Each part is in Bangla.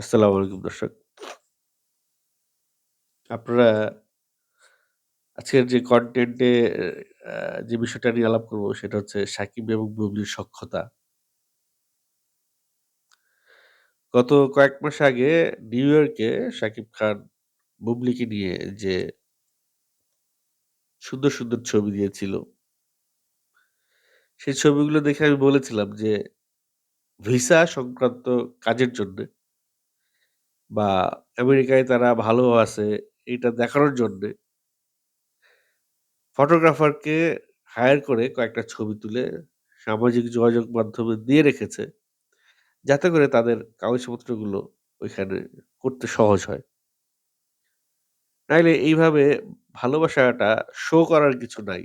আসসালামু আলাইকুম দর্শক। আপনারা আজকের যে কনটেন্ট যে বিষয়টা নিয়ে আলাপ করব সেটা হচ্ছে সাকিব এবং বুবলির সখ্যতা। গত কয়েক মাস আগে নিউ ইয়র্কে শাকিব খান বুবলিকে নিয়ে যে সুন্দর, সুন্দর ছবি দিয়েছিল। সেই ছবিগুলো দেখে আমি বলেছিলাম যে ভিসা সংক্রান্ত কাজের জন্যে বা আমেরিকায় তারা ভালো আছে এটা দেখানোর জন্যে ফটোগ্রাফারকে হায়ার করে কয়েকটা ছবি তুলে সামাজিক যোগাযোগ মাধ্যমে দিয়ে রেখেছে। যাতে করে তাদের কাগজপত্রগুলো ওইখানে করতে সহজ হয়। নাইলে এইভাবে ভালোবাসাটা শো করার কিছু নাই।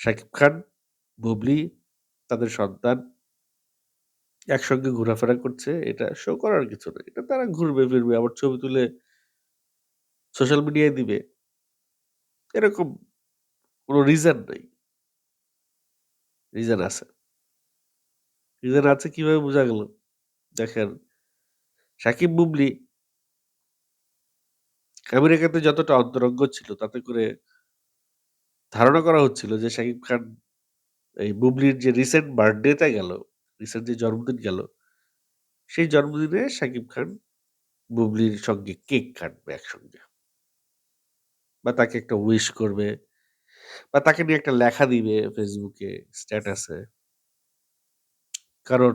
শাকিব খান, বুবলি, তাদের সন্তান একসঙ্গে ঘোরাফেরা করছে। এটা শো করার কিছু নাই। এটা তারা ঘুরবে ফিরবে আবার ছবি তুলে সোশ্যাল মিডিয়ায় দিবে। এরকম কোনো রিজন নাই। রিজন আছে। রিজন আছে কীভাবে বোঝা গেল? দেখেন সাকিব বুবলি আমেরিকাতে যতটা অন্তরঙ্গ ছিল তাতে করে ধারণা করা হচ্ছিল যে শাকিব খান এই বুবলির যে রিসেন্ট বার্থডে তে গেল, রিসেন্ট যে জন্মদিন গেল, সেই জন্মদিনে শাকিব খান বুবলির সঙ্গে কেক কাটবে একসঙ্গে। বা তাকে একটা উইশ করবে বা তাকে নিয়ে একটা লেখা দিবে এ, স্ট্যাটাসে। কারণ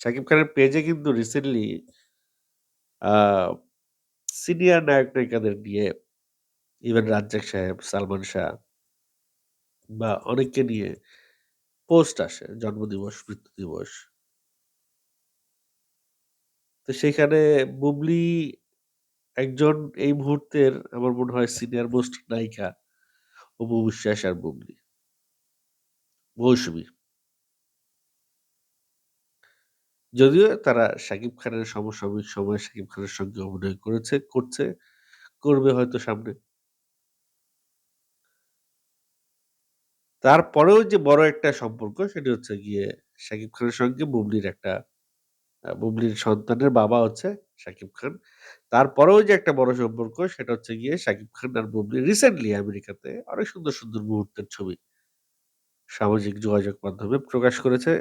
শাকিব খানের পেজে কিন্তু রিসেন্টলি সিনিয়র নায়ক-নায়িকাদের নিয়ে ইভেন রাজ্জাক সাহেব, সালমান শাহ বা অনেককে নিয়ে পোস্ট আসে জন্মদিবস, মৃত্যু দিবস। তো সেখানে বুবলি একজন এই মুহূর্তের আমার মনে হয় সিনিয়র মোস্ট নায়িকা অপু বিশ্বাস আর বুবলি। মৌসুমী। যদিও তারা শাকিব খানের সমসাময়িক সময়ে শাকিব খানের সঙ্গে অভিনয় করেছে, করছে, করবে হয়তো সামনে। তারপরেও যে বড় একটা সম্পর্ক সেটি হচ্ছে গিয়ে শাকিব খানের সঙ্গে বুবলির একটা বুবলির সন্তানের বাবা হচ্ছে শাকিব খান। তারপরেও যে একটা বড় সম্পর্ক সেটা হচ্ছে গিয়ে শাকিব খান আর বুবলি রিসেন্টলি আমেরিকাতে অনেক সুন্দর, সুন্দর মুহূর্তের ছবি সামাজিক যোগাযোগ মাধ্যমে প্রকাশ করেছে।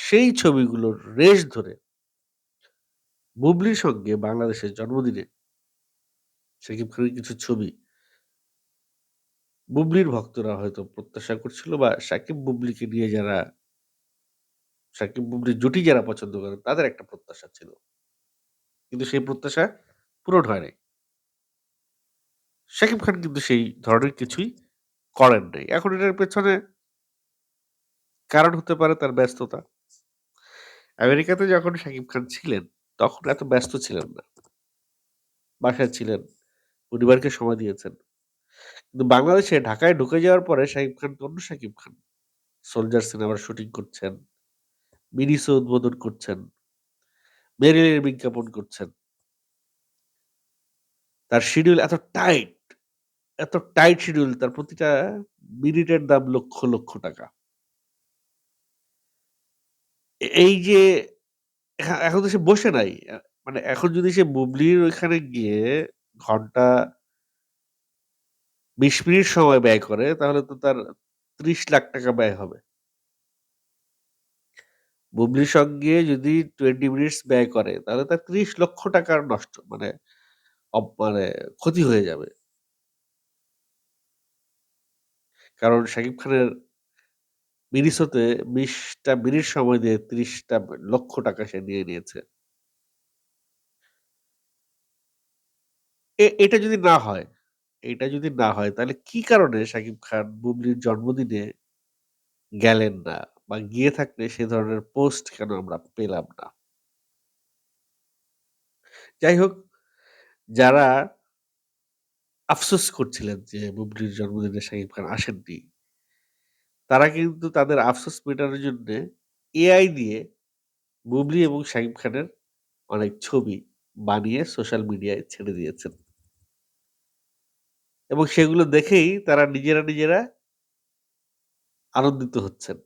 সেই ছবিগুলোর রেশ ধরে বুবলির সঙ্গে বাংলাদেশের জন্মদিনে শাকিব খানের কিছু ছবি বুবলির ভক্তরা হয়তো প্রত্যাশা করছিল বা সাকিব বুবলিকে নিয়ে যারা সাকিব বুবলির জুটি যারা পছন্দ করেন তাদের একটা প্রত্যাশা ছিল। কিন্তু সেই প্রত্যাশা পূরণ হয় নাই। খান কিন্তু সেই ধরনের কিছুই করেন নাই। এখন এটার পেছনে কারণ হতে পারে তার ব্যস্ততা। আমেরিকাতে যখন শাকিব খান ছিলেন, তখন এত ব্যস্ত ছিলেন না। বাসায় ছিলেন, পরিবারকে সময় দিয়েছেন। কিন্তু বাংলাদেশে ঢাকায় ঢুকে যাওয়ার পরে শাকিব খান অন্য শাকিব খান। 'সোলজার' সিনেমার শুটিং করছেন, মিনিসো উদ্বোধন করছেন, মেরিলের বিজ্ঞাপন করছেন। তার শিডিউল এত টাইট, এত টাইট শিডিউল তার প্রতিটা মিনিটের দাম লক্ষ, লক্ষ টাকা। এই যে এখন তো সে বসে নাই। মানে এখন যদি সে বুবলির ওইখানে গিয়ে ঘণ্টা ২০ মিনিট সময় ব্যয় করে তাহলে তো তার ত্রিশ লাখ টাকা ব্যয় হবে। বুবলির সঙ্গে যদি 20 মিনিটস ব্যয় করে তাহলে তার ৳৩০,০০,০০০ নষ্ট মানে মানে ক্ষতি হয়ে যাবে। কারণ শাকিব খানের মিনি শোতে ২০ মিনিট সময় দিয়ে ত্রিশটা লক্ষ টাকা সে নিয়ে নিয়েছে। এটা যদি না হয়, এটা যদি না হয় তাহলে কি কারণে শাকিব খান বুবলির জন্মদিনে গেলেন না? বা গিয়ে থাকলে সে ধরনের পোস্ট কেন আমরা পেলাম না? যাই হোক, যারা আফসোস করছিলেন যে বুবলির জন্মদিনে শাকিব খান আসেননি। তারা কিন্তু তাদের আফসোস মেটানোর জন্যে এআই দিয়ে বুবলি এবং শাকিব খানের অনেক ছবি বানিয়ে সোশ্যাল মিডিয়ায় ছেড়ে দিয়েছেন। এবং সেগুলো দেখেই তারা নিজেরা, নিজেরা আনন্দিত হচ্ছেন।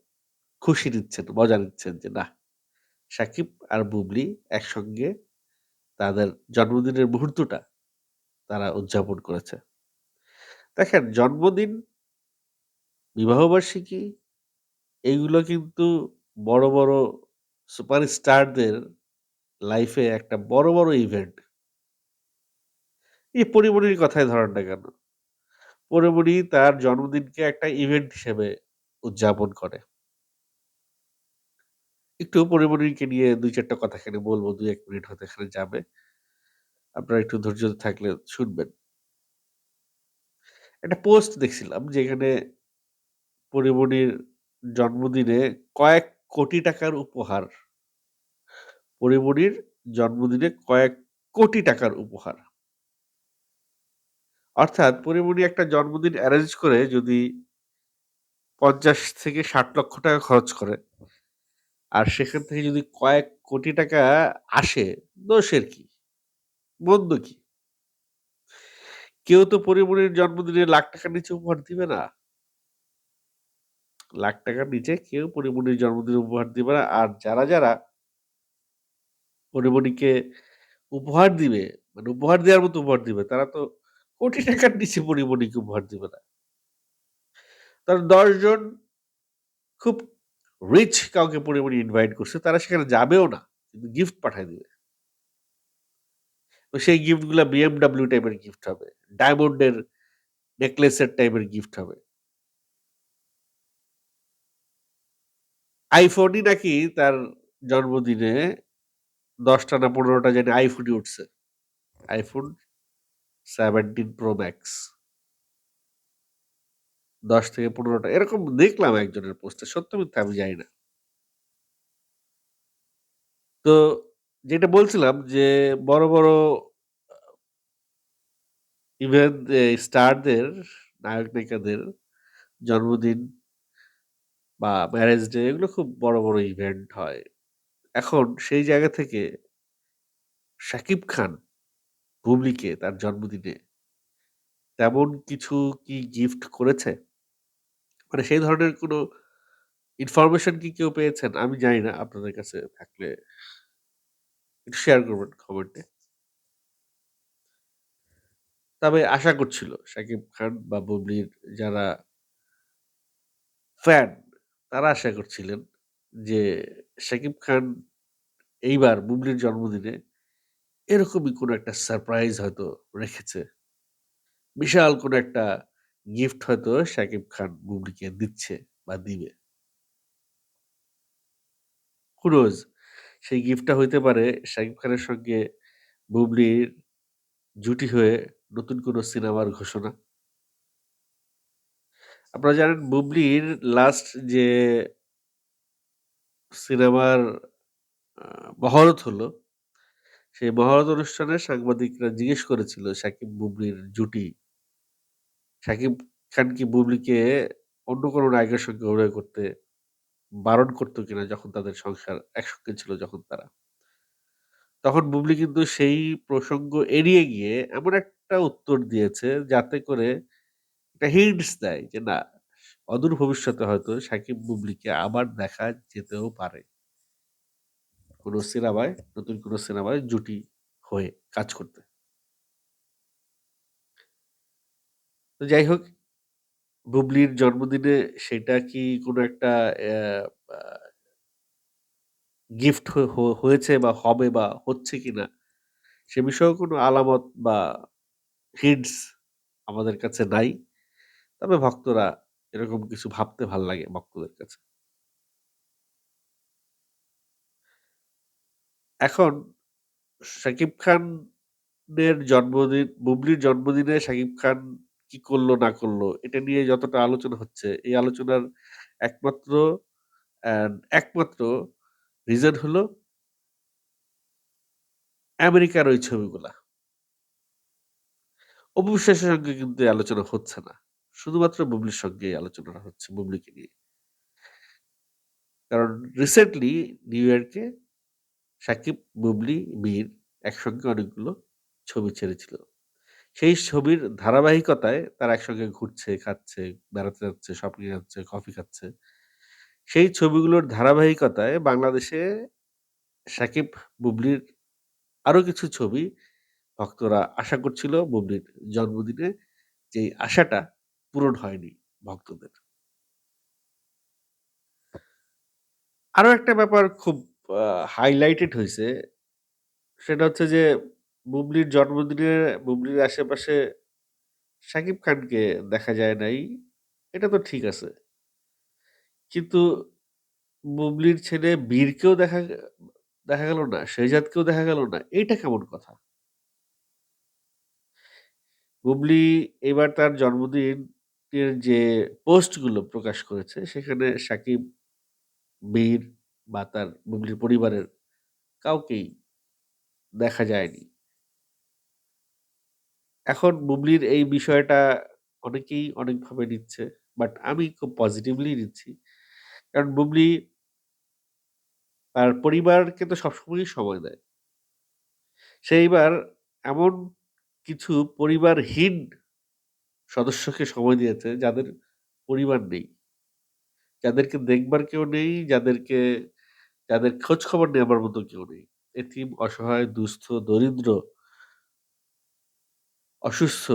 খুশি নিচ্ছেন, মজা নিচ্ছেন যে নাহ, সাকিব আর বুবলি একসঙ্গে তাদের জন্মদিনের মুহূর্তটা তারা উদযাপন করেছে। দেখেন জন্মদিন, বিবাহবার্ষিকী এইগুলো কিন্তু বড়, বড় সুপারস্টারদের লাইফে একটা বড়, বড় ইভেন্ট। এই পরিমণির কথাই ধরেন না কেন? পরিমণি তার জন্মদিনকে একটা ইভেন্ট হিসেবে উদযাপন করে। একটু পরিমণিকে নিয়ে ২-৪ টা কথা এখানে বলব। ২-১ মিনিট হয়তো এখানে যাবে। আপনারা একটু ধৈর্য থাকলে শুনবেন। একটা পোস্ট দেখছিলাম যেখানে পরিমণির জন্মদিনে কয়েক কোটি টাকার উপহার। পরিমণির জন্মদিনে কয়েক কোটি টাকার উপহার। অর্থাৎ পরিমণি একটা জন্মদিন অ্যারেঞ্জ করে যদি ৫০ থেকে ৬০ লক্ষ টাকা খরচ করে আর সেখান থেকে যদি কয়েক কোটি টাকা আসে, দোষের কি? মন্দ কি? কেউ তো পরিমণির জন্মদিনে লাখ টাকার নিচে উপহার দিবে না। লাখ টাকার নিচে কেউ পরিমণির জন্মদিনে উপহার দিবে না। আর যারা, যারা পরিমণিকে উপহার দিবে, মানে উপহার দেওয়ার মতো উপহার দিবে, তারা তো কোটি টাকার নিচে পরিমণিকে উপহার দিবে না। তারা দশজন খুব রিচ কাউকে পরিমণি ইনভাইট করছে। তারা সেখানে যাবেও না। কিন্তু গিফট পাঠায় দিবে। তো সেই গিফটগুলা BMW টাইপের গিফট হবে। ডায়মন্ডের নেকলেসের টাইপের গিফট হবে। আইফোনই নাকি তার জন্মদিনে দশটা না ১৫ টা জানি আইফোনই উঠছে। IPhone 17 pro max. ১০ থেকে পনেরোটা এরকম দেখলাম একজনের পোস্টে। সত্য মিথ্যা আমি জানি না। তো যেটা বলছিলাম যে বড়, বড় আ ইভেন স্টারদের, নায়ক-নায়িকাদের জন্মদিন বা ম্যারেজ ডে এগুলো খুব বড়, বড় ইভেন্ট হয়। এখন সেই জায়গা থেকে শাকিব খান বুবলিকে তার জন্মদিনে তেমন কিছু কি গিফট করেছে? মানে সেই ধরনের কোনো ইনফরমেশন কি কেউ পেয়েছেন? আমি জানি না। আপনাদের কাছে থাকলে একটু শেয়ার করবেন খবরটি। তবে আশা করছিল শাকিব খান বা বুবলির যারা ফ্যান তারা আশা করছিলেন যে শাকিব খান এইবার বুবলির জন্মদিনে এরকমই কোনো একটা সারপ্রাইজ হয়তো রেখেছে। বিশাল কোনো একটা গিফট হয়তো শাকিব খান বুবলিকে দিচ্ছে বা দিবে। নোজ? সেই গিফটটা হইতে পারে শাকিব খানের সঙ্গে বুবলির জুটি হয়ে নতুন কোনো সিনেমার ঘোষণা। আপনারা জানেন বুবলির লাস্ট যে সিনেমার মহরত হলো, সেই মহরত অনুষ্ঠানে সাংবাদিকরা জিজ্ঞেস করেছিল সাকিব-বুবলির জুটি শাকিব খান কি বুবলিকে অন্য কোনো নায়কের সঙ্গে অভিনয় করতে বারণ করত কিনা যখন তাদের সংসার একসঙ্গে ছিল যখন তারা। তখন বুবলি কিন্তু সেই প্রসঙ্গ এড়িয়ে গিয়ে এমন একটা উত্তর দিয়েছে যাতে করে একটা হিন্টস দেয় যে না, অদূর ভবিষ্যতে হয়তো সাকিব বুবলিকে আবার দেখা যেতেও পারে। কোনো সিনেমায়, নতুন কোনো সিনেমায় জুটি হয়ে কাজ করতে। তো যাই হোক, বুবলির জন্মদিনে সেটা কি কোনো একটা গিফট হয়েছে বা হবে বা হচ্ছে কিনা সে বিষয়েও কোনো আলামত বা হিন্টস আমাদের কাছে নাই। তবে ভক্তরা এরকম কিছু ভাবতে ভালো লাগে ভক্তদের কাছে। এখন শাকিব খানের জন্মদিন বুবলির জন্মদিনে শাকিব খান কি করল না করল এটা নিয়ে যতটা আলোচনা হচ্ছে, এই আলোচনার একমাত্র একমাত্র রিজন হলো আমেরিকার ওই ছবিগুলা। অপু বিশ্বাসের সঙ্গে কিন্তু আলোচনা হচ্ছে না। শুধুমাত্র বুবলির সঙ্গে এই আলোচনাটা হচ্ছে বুবলিকে নিয়ে। কারণ রিসেন্টলি নিউ ইয়র্কে সাকিব, বুবলি, মীর একসঙ্গে অনেকগুলো ছবি ছেড়েছিল। সেই ছবির ধারাবাহিকতায় তারা একসঙ্গে ঘুরছে, খাচ্ছে, বেড়াতে যাচ্ছে, শপিং যাচ্ছে, কফি খাচ্ছে। সেই ছবিগুলোর ধারাবাহিকতায় বাংলাদেশে সাকিব, বুবলির আরও কিছু ছবি ভক্তরা আশা করছিল বুবলির জন্মদিনে। যেই আশাটা পূরণ হয়নি ভক্তদের। আরও একটা ব্যাপার খুব হাইলাইটেড হইছে। সেটা হচ্ছে যে বুবলির জন্মদিনে বুবলির আশেপাশে শাকিব খানকে দেখা যায় নাই। এটা তো ঠিক আছে। কিন্তু বুবলির ছেলে বীরকেও দেখা দেখা গেল না, শেহজাদকেও দেখা গেল না। এইটা কেমন কথা? বুবলি এবার তার জন্মদিনের যে পোস্টগুলো প্রকাশ করেছে সেখানে সাকিব, বীর বা তার বুবলির পরিবারের কাউকেই দেখা যায়নি। এখন বুবলির এই বিষয়টা অনেকেই অনেকভাবে নিচ্ছে। বাট আমি খুব পজিটিভলি নিচ্ছি। কারণ বুবলি তার পরিবারকে তো সবসময়ই সময় দেয়। সেইবার এমন কিছু পরিবারহীন সদস্যকে সময় দিয়েছে যাদের পরিবার নেই। যাদেরকে দেখবার কেউ নেই, যাদেরকে যাদের খোঁজখবর নেবার মতো কেউ নেই। এতিম, অসহায়, দুস্থ, দরিদ্র অসুস্থ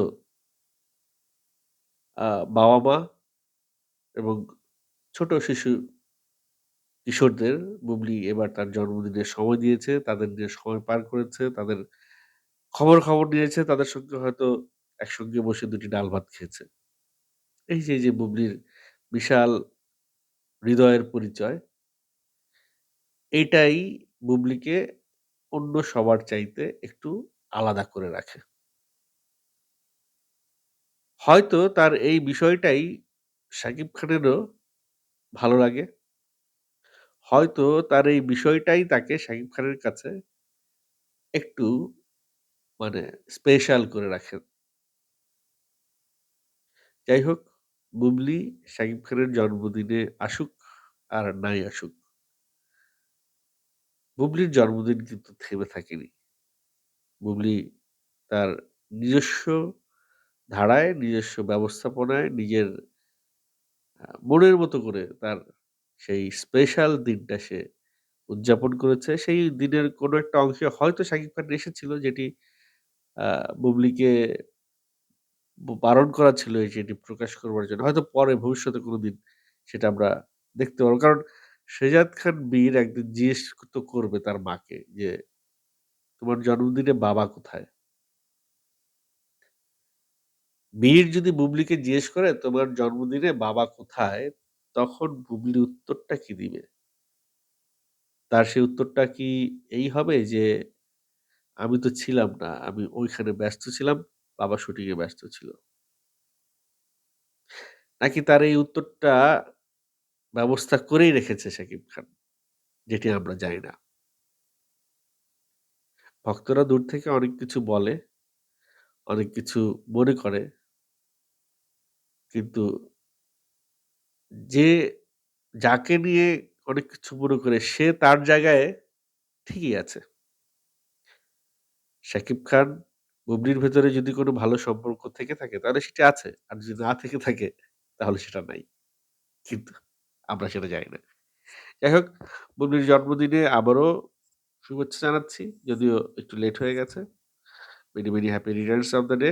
আ বাবা-মা এবং ছোট শিশু কিশোরদের বুবলি এবার তার জন্মদিনে সময় দিয়েছে, তাদের নিয়ে সময় পার করেছে, তাদের খবর, খবর নিয়েছে, তাদের সঙ্গে হয়তো একসঙ্গে বসে দুটি ডাল ভাত খেয়েছে। এই যে, যে বুবলির বিশাল হৃদয়ের পরিচয় এইটাই বুবলিকে অন্য সবার চাইতে একটু আলাদা করে রাখে। হয়তো তার এই বিষয়টাই শাকিব খানেরও ভালো লাগে। হয়তো তার এই বিষয়টাই তাকে শাকিব খানের কাছে একটু মানে স্পেশাল করে রাখে। যাই হোক, বুবলি শাকিব খানের জন্মদিনে আসুক আর নাই আসুক। বুবলির জন্মদিন কিন্তু থেমে থাকেনি। বুবলি তার নিজস্ব ধারায়, নিজস্ব ব্যবস্থাপনায়, নিজের মনের মতো করে তার সেই স্পেশাল দিনটা সে উদযাপন করেছে। সেই দিনের কোনো একটা অংশে হয়তো শাকিব খান এসেছিল যেটি বুবলিকে বারণ করা ছিল সেটি প্রকাশ করবার জন্য। হয়তো পরে ভবিষ্যতে কোনো দিন সেটা আমরা দেখতে পারব। কারণ শেহজাদ খান বীর একদিন জিজ্ঞেস তো করবে তার মাকে যে, "তোমার জন্মদিনে বাবা কোথায়?" বীর যদি বুবলিকে জিজ্ঞেস করে, "তোমার জন্মদিনে বাবা কোথায়?" তখন বুবলি উত্তরটা কি দিবে? তার সেই উত্তরটা কি এই হবে যে, "আমি তো ছিলাম না। আমি ওইখানে ব্যস্ত ছিলাম। বাবা শুটিংয়ে ব্যস্ত ছিল।" নাকি তার এই উত্তরটা ব্যবস্থা করেই রেখেছে শাকিব খান? যেটি আমরা জানি না। ভক্তরা দূর থেকে অনেক কিছু বলে, অনেক কিছু মনে করে। কিন্তু যে যাকে নিয়ে অনেক কিছু মনে করে সে তার জায়গায় ঠিকই আছে। শাকিব খান, বুবলির ভেতরে যদি কোনো ভালো সম্পর্ক থেকে থাকে তাহলে সেটা আছে। আর যদি না থেকে থাকে তাহলে সেটা নাই। কিন্তু আমরা সেটা জানি না। যাই হোক, বুবলির জন্মদিনে আবারও শুভেচ্ছা জানাচ্ছি। যদিও একটু লেট হয়ে গেছে। Many, many happy returns of the day.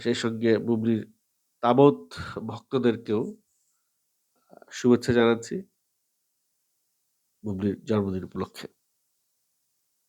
সেই সঙ্গে বুবলির তাবৎ ভক্তদেরকেও শুভেচ্ছা জানাচ্ছি। বুবলির জন্মদিন উপলক্ষে।